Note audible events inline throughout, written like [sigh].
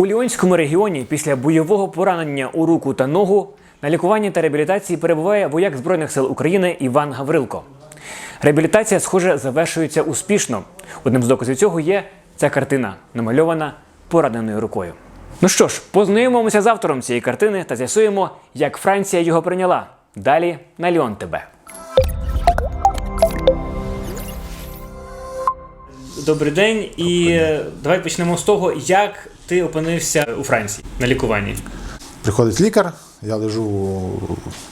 У Ліонському регіоні після бойового поранення у руку та ногу на лікуванні та реабілітації перебуває вояк Збройних сил України Іван Гаврилко. Реабілітація, схоже, завершується успішно. Одним з доказів цього є ця картина, намальована пораненою рукою. Ну що ж, познайомимося з автором цієї картини та з'ясуємо, як Франція його прийняла. Далі на Ліон тебе. Добрий день, і е, давай почнемо з того, як ти опинився у Франції на лікуванні. Приходить лікар, я лежу,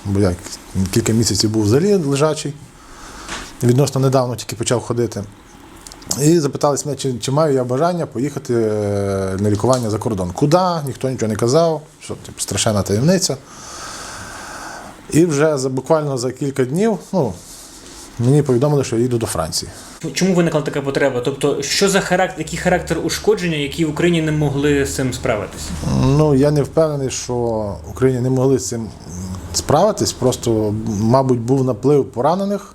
бо я кілька місяців був взагалі лежачий. Відносно недавно тільки почав ходити. І запитались мене, чи, чи маю я бажання поїхати е, на лікування за кордон. Куди? Ніхто нічого не казав, що типу, страшенна таємниця. І вже за, буквально за кілька днів ну, мені повідомили, що я їду до Франції. Чому виникла така потреба? Тобто, що за характер, який характер ушкодження, які в Україні не могли з цим справитися? Ну, я не впевнений, що Україні не могли з цим справитись. Просто, мабуть, був наплив поранених,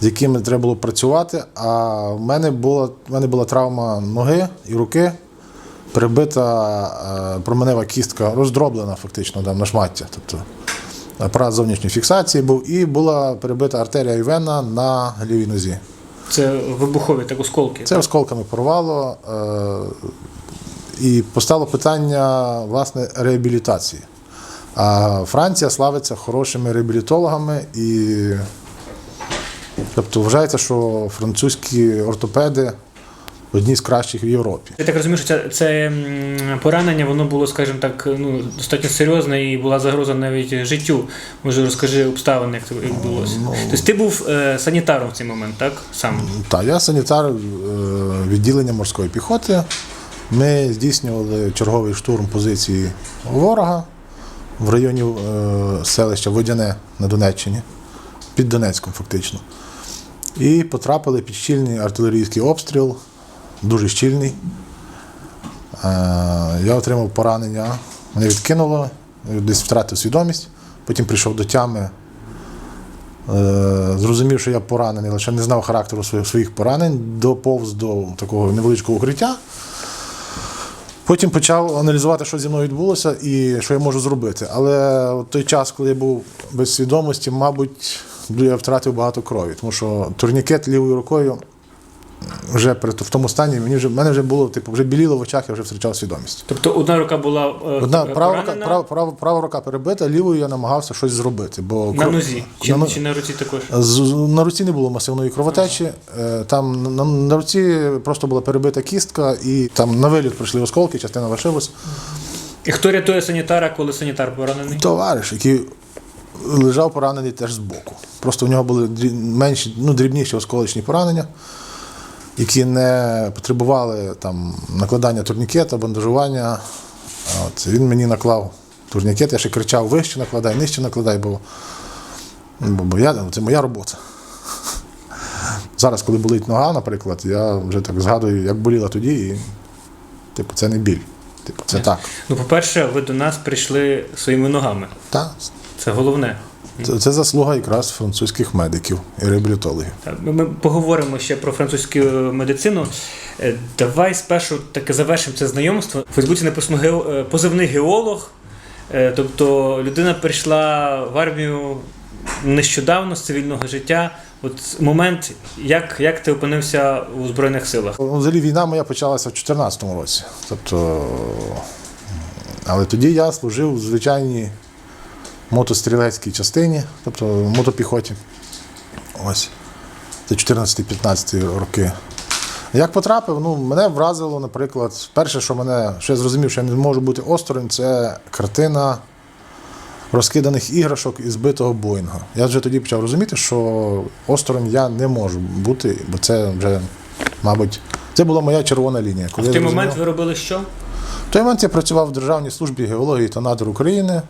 з якими треба було працювати. А в мене була, в мене була травма ноги і руки, перебита е, променева кістка, роздроблена фактично там, на шмаття. Тобто апарат зовнішньої фіксації був, і була перебита артерія і вена на лівій нозі. Це вибухові так осколки. Це осколками порвало. Е- і постало питання власне реабілітації. А Франція славиться хорошими реабілітологами і тобто вважається, що французькі ортопеди одні з кращих в Європі. Я так розумію, що це, це поранення, воно було, скажімо так, ну, достатньо серйозне і була загроза навіть життю. Може, розкажи обставини, як це відбулося. Тобто ти був е, санітаром в цей момент, так? Сам. Та я санітар е, відділення морської піхоти. Ми здійснювали черговий штурм позиції ворога в районі е, селища Водяне на Донеччині, під Донецьком фактично. І потрапили під щільний артилерійський обстріл, дуже щільний. Е, Я отримав поранення, мене відкинуло, десь втратив свідомість, потім прийшов до тями. Е, Зрозумів, що я поранений, лише не знав характеру своїх- поранень, доповз до такого невеличкого укриття. Потім почав аналізувати, що зі мною відбулося і що я можу зробити. Але той час, коли я був без свідомості, мабуть, я втратив багато крові, тому що турнікет лівою рукою вже в тому стані мені вже в мене вже було, типу, вже біліло в очах, я вже втрачав свідомість. Тобто одна рука була е, Одна права рука, поранена права, права, права рука перебита, лівою я намагався щось зробити. Бо на кров- нозі. Чи на, на, но- чи на руці також? з- на руці не було масивної кровотечі. е, Там на, на руці просто була перебита кістка, і там на виліт прийшли осколки, частина лишилась. І хто рятує санітара, коли санітар поранений? Товариш, який лежав поранений теж збоку. Просто у нього були дрі- менші, ну, дрібніші осколочні поранення, які не потребували там, накладання турнікета, бандажування. От, він мені наклав турнікет, я ще кричав вище накладай, нижче накладай, бо, бо, бо я, це моя робота. Зараз, коли болить нога, наприклад, я вже так згадую, як боліла тоді, і типу, це не біль. Типу, це так. Ну, по-перше, ви до нас прийшли своїми ногами. так. Це головне. Це, це заслуга якраз французьких медиків і реабілітологів. Ми, ми поговоримо ще про французьку медицину. Е, Давай спершу таке завершимо це знайомство. У Фейсбуці написано гео- е, позивний геолог. Е, Тобто людина прийшла в армію нещодавно з цивільного життя. От момент, як, як ти опинився у Збройних силах? Ну, Взагалі війна моя почалася в 2014 році. Тобто, але тоді я служив в звичайній мотострілецькій частині, тобто мотопіхоті. Ось. Це 14-15 роки. Як потрапив, ну, мене вразило, наприклад, перше, що мене, що я зрозумів, що я не можу бути осторонь, це картина розкиданих іграшок і збитого Боїнга. Я вже тоді почав розуміти, що осторонь я не можу бути, бо це вже, мабуть, це була моя червона лінія. В той я момент ви робили що? в той момент я працював в Державній службі геології та надр України.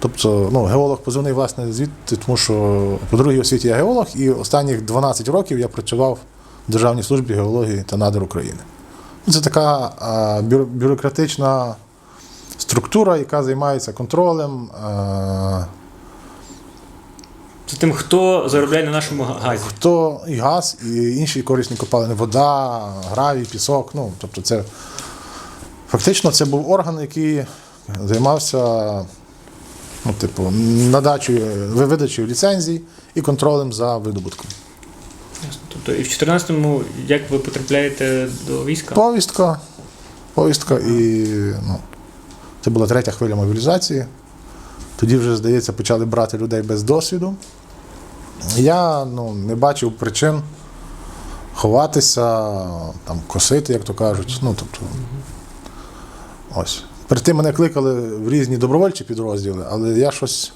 Тобто, ну, геолог позивний, власне, звідти, тому що по другій освіті я геолог, і останніх 12 років я працював в Державній службі геології та надр України. Ну, Це така бюрократична структура, яка займається контролем. Це тим, хто заробляє на нашому газі. то і газ, і інші корисні копалини, вода, гравій, пісок. Ну, тобто це Фактично, це був орган, який займався ну, типу, надачею, видачею ліцензій і контролем за видобутком. Тобто і в 14-му як ви потрапляєте до війська? Повістка, повістка і ну, це була третя хвиля мобілізації. Тоді вже, здається, почали брати людей без досвіду. Я ну, не бачив причин ховатися, там, косити, як то кажуть. Ну, тобто, ось. Перед тим мене кликали в різні добровольчі підрозділи, але я щось,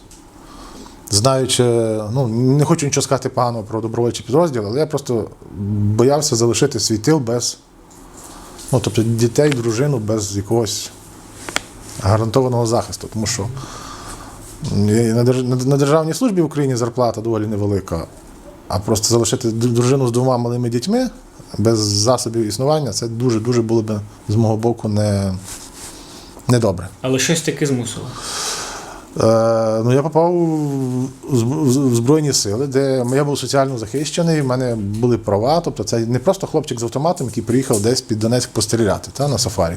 знаючи, ну, не хочу нічого сказати поганого про добровольчі підрозділи, але я просто боявся залишити свій тил без Ну, тобто дітей, дружину без якогось гарантованого захисту. Тому що на держ- на- на державній службі в Україні зарплата доволі невелика, а просто залишити дружину з двома малими дітьми без засобів існування це дуже-дуже було б з мого боку не, недобре. Але щось таки змусило. Е, ну, я попав в в Збройні сили, де я був соціально захищений, в мене були права. Тобто це не просто хлопчик з автоматом, який приїхав десь під Донецьк постріляти та, на сафарі.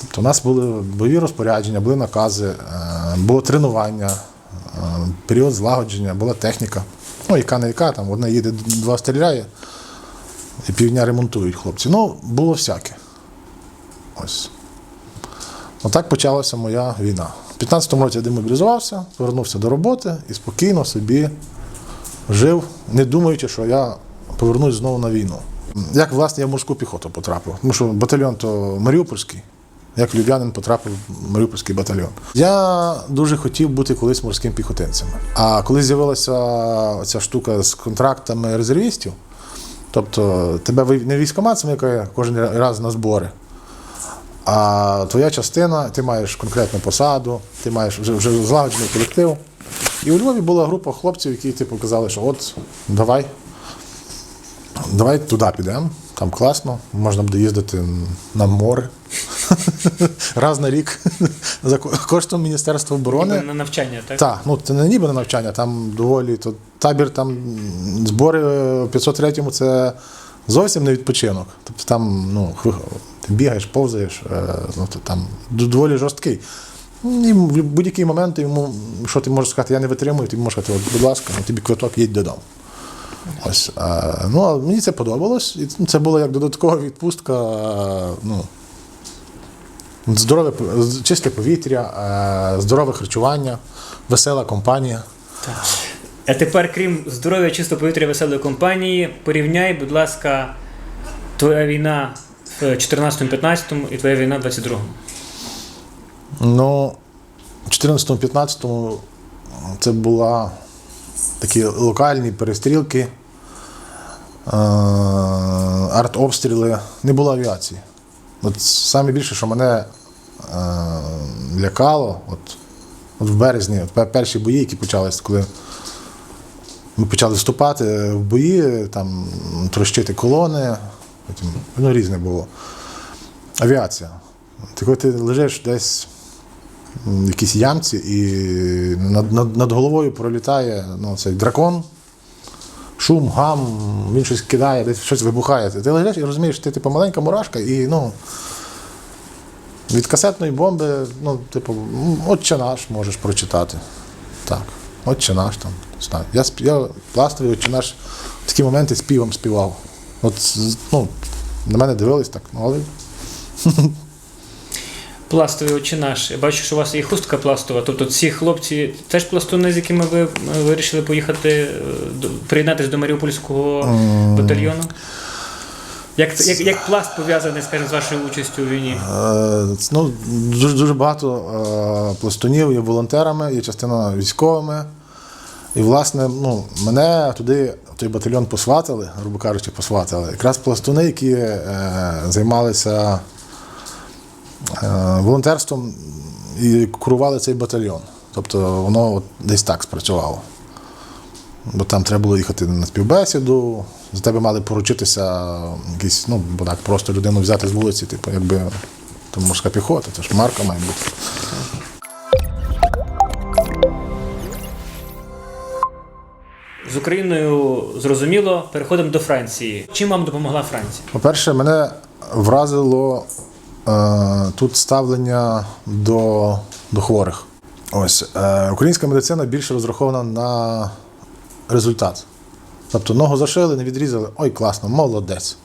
Тобто у нас були бойові розпорядження, були накази, е, було тренування, е, період злагодження, була техніка. Ну, яка не яка, там одна їде, два стріляє, і півдня ремонтують хлопці. Ну, було всяке. Ось. Отак почалася моя війна. У 15-му році я демобілізувався, повернувся до роботи і спокійно собі жив, не думаючи, що я повернусь знову на війну. Як власне я в морську піхоту потрапив? Тому що батальйон то Маріупольський, як Люб'янин потрапив в Маріупольський батальйон. Я дуже хотів бути колись морським піхотинцем. А коли з'явилася ця штука з контрактами резервістів, тобто тебе не військомат смикає кожен раз на збори. А твоя частина, ти маєш конкретну посаду, ти маєш вже, вже злагоджений колектив. І у Львові була група хлопців, які типу казали, що от давай, давай туди підемо, там класно, можна буде їздити на море [laughs] раз на рік [laughs] за коштом Міністерства оборони. Ніби на навчання, так? Так, ну це не ніби на навчання, там доволі то табір, там збори в 503-му це зовсім не відпочинок. Тобто там ну, ти бігаєш, повзаєш, е, ну, то там доволі жорсткий. І в будь-який момент йому, що ти можеш сказати, я не витримую, ти можеш сказати, будь ласка, ну, тобі квиток їдь додому. Ось, е, ну, а мені це подобалось, і це було як додаткова відпустка. е, Ну, здорове, чисте повітря, здорове харчування, весела компанія. А тепер, крім здоров'я, чисто повітря веселої компанії, порівняй, будь ласка, твоя війна в 14-15 і твоя війна в 22-му. Ну, в 14-15 це була такі локальні перестрілки, е, артобстріли, не було авіації. От саме більше, що мене е, лякало, от, от в березні, от перші бої, які почалися, коли ми почали вступати в бої, там трощити колони, потім ну, різне було. Авіація. Ти коли ти лежиш десь в якійсь ямці, і над, над, над головою пролітає ну, цей дракон, шум, гам, він щось кидає, десь щось вибухає. Ти лежиш і розумієш, ти типу маленька мурашка, і ну, від касетної бомби, ну, типу, отче наш можеш прочитати. Так, отче наш там. Я, я пластовий отче наш в такі моменти співом співав. От, ну, на мене дивились так, ну, але [laughs] Пластовий очі наш. Я бачу, що у вас є хустка пластова. Тобто ці хлопці теж пластуни, з якими ви е, вирішили поїхати е, приєднатися до Маріупольського батальйону? Як, як, як пласт пов'язаний, скажімо, з вашою участю у війні? Е, Ну, дуже, дуже багато пластунів є волонтерами, є частина військовими. І, власне, ну, мене туди, той батальйон посватили, грубо кажучи, посватили. Якраз пластуни, які е, займалися е, волонтерством і курували цей батальйон. Тобто воно от десь так спрацювало. Бо там треба було їхати на співбесіду, за тебе мали поручитися якісь, ну, бо так просто людину взяти з вулиці, типу, якби там морська піхота, це ж марка має бути. З Україною зрозуміло, переходимо до Франції. Чим вам допомогла Франція? По-перше, мене вразило е, тут ставлення до, до хворих. Ось е, українська медицина більше розрахована на результат. Тобто ногу зашили, не відрізали, ой, класно, молодець.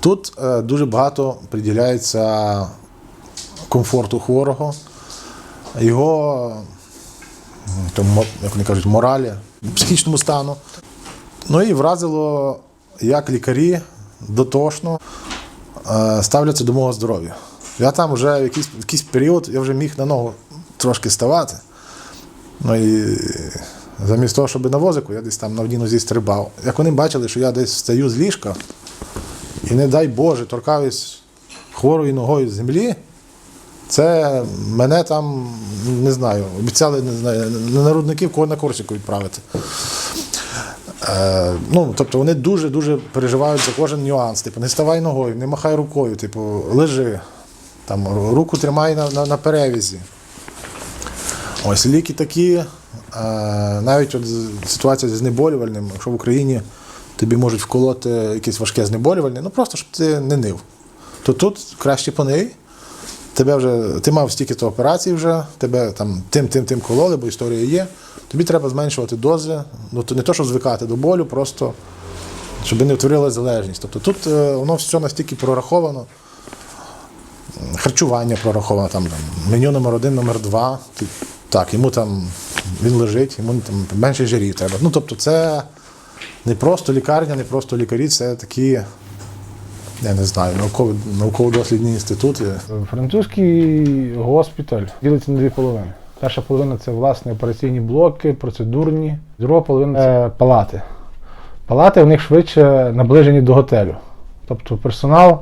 Тут е, дуже багато приділяється комфорту хворого, його, там, як вони кажуть, моралі, психічному стану. Ну і вразило, як лікарі дотошно е, ставляться до мого здоров'я. Я там вже в якийсь, в якийсь період я вже міг на ногу трошки ставати. Ну і замість того, щоб на возику, я десь там на одній нозі стрибав. Як вони бачили, що я десь встаю з ліжка і, не дай Боже, торкаюсь хворою ногою з землі, це мене там, не знаю, обіцяли не знаю, на рудників кого на Корсику відправити. Е, ну, тобто вони дуже-дуже переживають за кожен нюанс. Типу, не ставай ногою, не махай рукою, типу, лежи, там, руку тримай на, на, на перевізі. Ось ліки такі, е, навіть от ситуація зі знеболювальним, якщо в Україні тобі можуть вколоти якесь важке знеболювальне, ну просто щоб ти не нив. То тут краще поней. Тебе вже, ти мав стільки-то операцій вже, тебе там тим, тим, тим кололи, бо історія є. Тобі треба зменшувати дози. Ну, то не то, щоб звикати до болю, просто щоб не утворила залежність. Тобто тут е, воно все настільки прораховано. Харчування прораховано, там, там меню номер один, номер два. Так, йому там він лежить, йому там менше жирів треба. Ну, тобто, це не просто лікарня, не просто лікарі, це такі, я не знаю, науково- науково-дослідні інститути. Французький госпіталь ділиться на дві половини. Перша половина це власне операційні блоки, процедурні, друга половина це палати. Палати у них швидше наближені до готелю. Тобто персонал,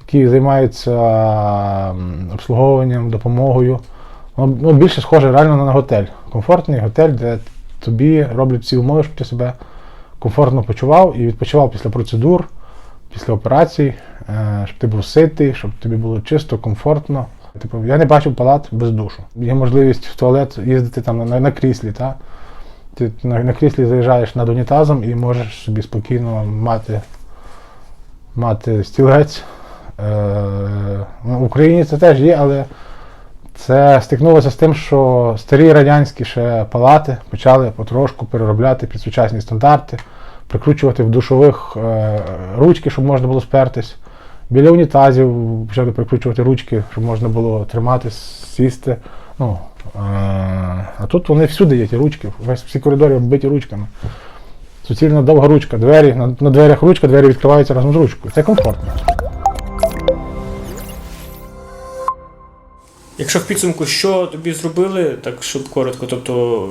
який займається обслуговуванням, допомогою, воно ну, більше схоже реально на готель. Комфортний готель, де тобі роблять всі умови, щоб ти себе комфортно почував і відпочивав після процедур, після операцій, е, щоб ти був ситий, щоб тобі було чисто, комфортно. Типу, я не бачив палат без душу. Є можливість в туалет їздити там на, на кріслі. Та? Ти на, на кріслі заїжджаєш над унітазом і можеш собі спокійно мати, мати стілець. Е, ну, в Україні це теж є, але це стикнулося з тим, що старі радянські ще палати почали потрошку переробляти під сучасні стандарти, прикручувати в душових е, ручки, щоб можна було спертись. Біля унітазів почали прикручувати ручки, щоб можна було тримати, сісти. Ну, е, а тут вони всюди є ті ручки, весь всі коридори оббиті ручками. Суцільно довга ручка, двері, на, на дверях ручка, двері відкриваються разом з ручкою. Це комфортно. Якщо в підсумку, що тобі зробили, так щоб коротко, тобто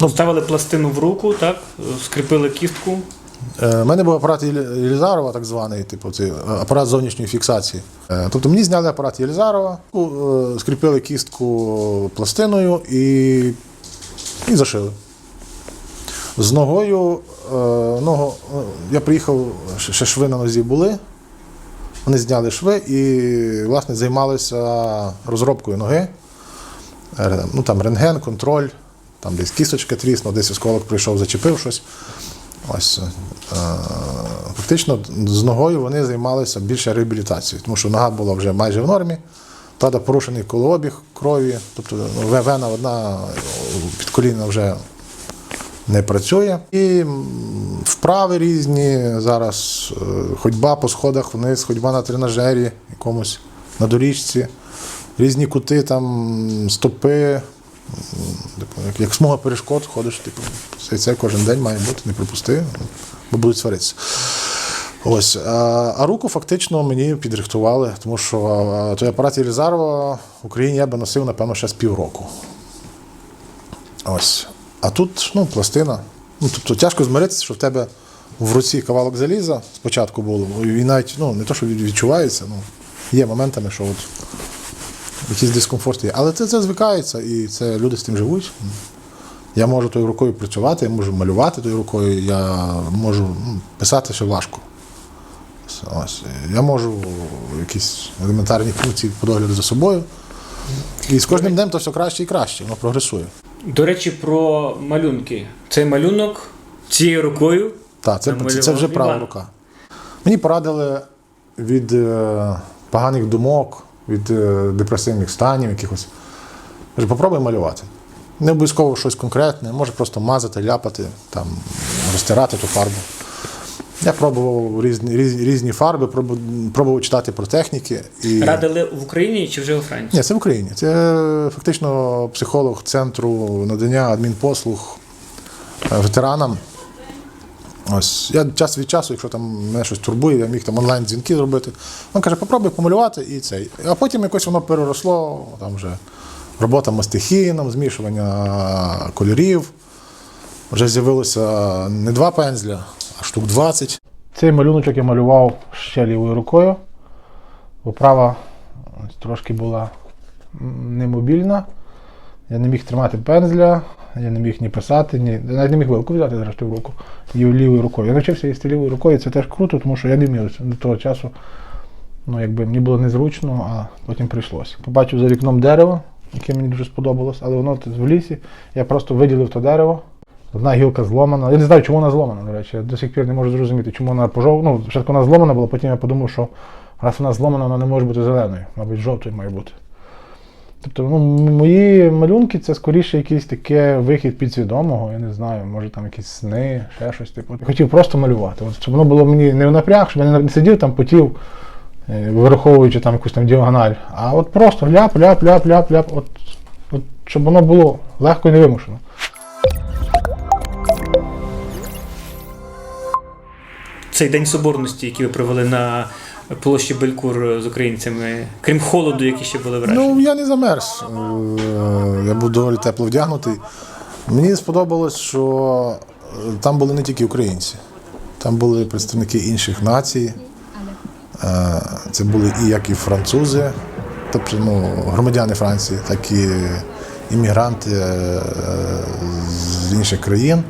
Ну, ставили пластину в руку, так, скріпили кістку. У мене був апарат Єлізарова, так званий, типу, цей, е, апарат зовнішньої фіксації. Е, Тобто мені зняли апарат Єлізарова, е, скріпили кістку пластиною і, і зашили. З ногою, е, ногу, е, я приїхав, ще шви на нозі були. Вони зняли шви і, власне, займалися розробкою ноги. Е, Ну, там рентген, контроль, там десь кісточка тріснула, десь осколок прийшов, зачепив щось. Ось е, фактично з ногою вони займалися більше реабілітацією, тому що нога була вже майже в нормі. Правда, порушений колообіг крові, тобто ве- вена одна підколінна вже не працює. І вправи різні зараз, е, ходьба по сходах вниз, ходьба на тренажері, якомусь на доріжці, різні кути, там, стопи, як, як смуга перешкод, ходиш, типу, це, це кожен день має бути, не пропусти, бо будуть сваритися. Ось. А, а руку фактично мені підрихтували, тому що а, той апарат Єлізарова в Україні я би носив, напевно, ще з півроку. Ось. А тут ну, пластина. Ну, тобто тяжко змиритися, що в тебе в руці кавалок заліза спочатку було, і навіть ну, не то, що відчувається, ну, є моментами, що от якийсь дискомфорт є. Але це, це звикається, і це люди з тим живуть. Я можу тою рукою працювати, я можу малювати тою рукою, я можу ну, писати ще важко. Ось. Я можу якісь елементарні функції по догляду за собою. І з кожним днем то все краще і краще, воно прогресує. До речі, про малюнки. Цей малюнок цією рукою. Так, це, це, це вже права рука. Мені порадили від е, поганих думок, від е, депресивних станів якихось. Попробуй малювати. Не обов'язково щось конкретне, може просто мазати, ляпати, там, розтирати ту фарбу. Я пробував різні, різні, різні фарби, пробував, пробував читати про техніки. І... Радили в Україні чи вже у Франції? Ні, це в Україні. Це фактично психолог центру надання адмінпослуг е, ветеранам. Ось я час від часу, якщо там мене щось турбує, я міг там онлайн дзвінки зробити. Він каже, попробуй помалювати і цей. А потім якось воно переросло, там вже робота мастихіном, змішування кольорів. Вже з'явилося не два пензля, а штук 20. Цей малюночок я малював ще лівою рукою, бо права трошки була немобільна. Я не міг тримати пензля, я не міг ні писати, ні. Навіть не міг вилку взяти зрештою в руку і лівою рукою. Я навчився їсти лівою рукою, це теж круто, тому що я не вмів до того часу. Ну, якби мені було незручно, а потім прийшлося. Побачив за вікном дерево, яке мені дуже сподобалось, але воно в лісі. Я просто виділив то дерево. Одна гілка зломана. Я не знаю, чому вона зломана, до речі. Я до сих пір не можу зрозуміти, чому вона пожов... Ну, спочатку вона зломана була, потім я подумав, що раз вона зломана, вона не може бути зеленою, мабуть, жовтою має бути. Тобто, ну, мої малюнки це скоріше якийсь таке вихід підсвідомого, я не знаю, може там якісь сни, ще щось типу. Я хотів просто малювати. От, щоб воно було мені не в напряг, щоб я не сидів там, потів, е, вираховуючи там якусь там діагональ, а от просто ляп, ляп, ляп, ляп, ляп. От, от, щоб воно було легко і невимушено. Цей день соборності, який ви провели на площі Белькур з українцями, крім холоду, які ще були вражені. Ну, я не замерз. Е, Я був доволі тепло вдягнутий. Мені сподобалось, що е, там були не тільки українці, там були представники інших націй. Е, Це були і як і французи, тобто ну, громадяни Франції, так і іммігранти з інших країн.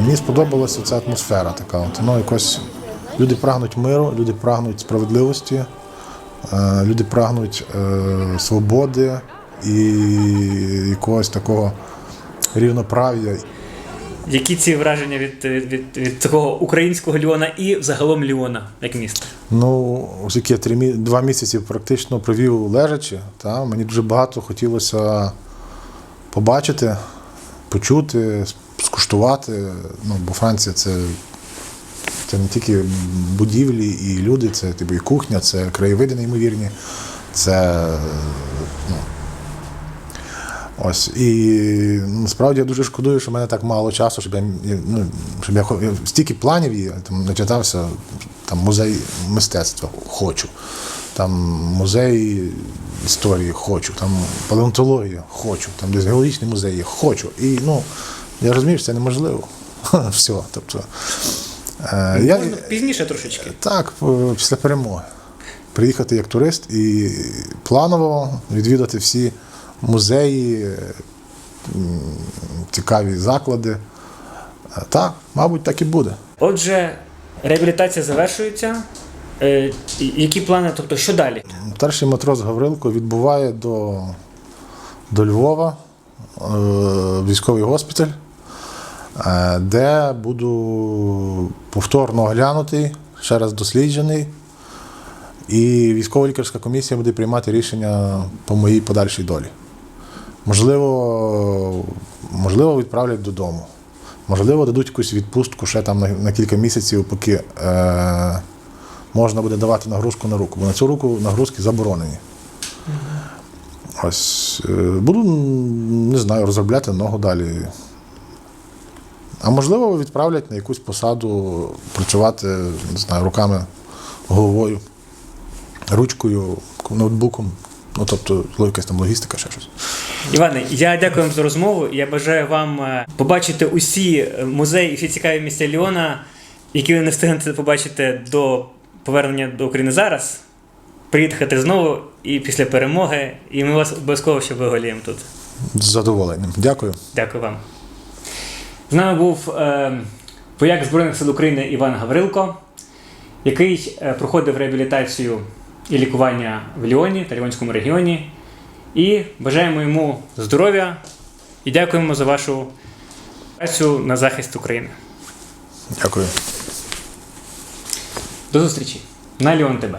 Мені сподобалася ця атмосфера така. От, ну, якось люди прагнуть миру, люди прагнуть справедливості, е, люди прагнуть е, свободи і якогось такого рівноправ'я. Які ці враження від, від, від, від такого українського Ліона і загалом Ліона як міста? Ну, оскільки я три два місяці практично провів лежачи, та, мені дуже багато хотілося побачити, почути, скуштувати. Ну, бо Франція це, це не тільки будівлі і люди, це типу, і кухня, це краєвиди неймовірні, це ну, Ось і насправді я дуже шкодую, що в мене так мало часу, щоб я ну, щоб я, стільки планів є, там начитався там музей мистецтва хочу, там музей історії хочу, там палеонтологія хочу, там геологічний музей хочу. І ну я розумію, що це неможливо. [laughs] Все. Тобто, я, Можна пізніше трошечки. так, після перемоги. Приїхати як турист і планово відвідати всі музеї, цікаві заклади. Е, Так, мабуть, так і буде. Отже, реабілітація завершується. Е, які плани, тобто, що далі? Старший матрос Гаврилко відбуває до, до Львова е, військовий госпіталь, е, де буду повторно оглянутий, ще раз досліджений. І військова лікарська комісія буде приймати рішення по моїй подальшій долі. Можливо, можливо, відправлять додому. Можливо, дадуть якусь відпустку ще там на, на кілька місяців, поки е, можна буде давати нагрузку на руку. Бо на цю руку нагрузки заборонені. Ось е, буду, не знаю, розробляти ногу далі. А можливо, відправлять на якусь посаду працювати, не знаю, руками, головою, ручкою, ноутбуком. Ну, тобто, якась там логістика, ще щось. Іване, я дякую вам за розмову. Я бажаю вам е, побачити усі е, музеї і всі цікаві місця Ліона, які ви не встигнете побачити до повернення до України зараз. Приїхати знову і після перемоги, і ми вас обов'язково ще виголіємо тут. З задоволенням. Дякую. Дякую вам. З нами був е, вояк Збройних сил України Іван Гаврилко, який е, проходив реабілітацію і лікування в Ліоні та Ліонському регіоні. І бажаємо йому здоров'я і дякуємо за вашу працю на захист України. Дякую. До зустрічі на Ліон ТБ.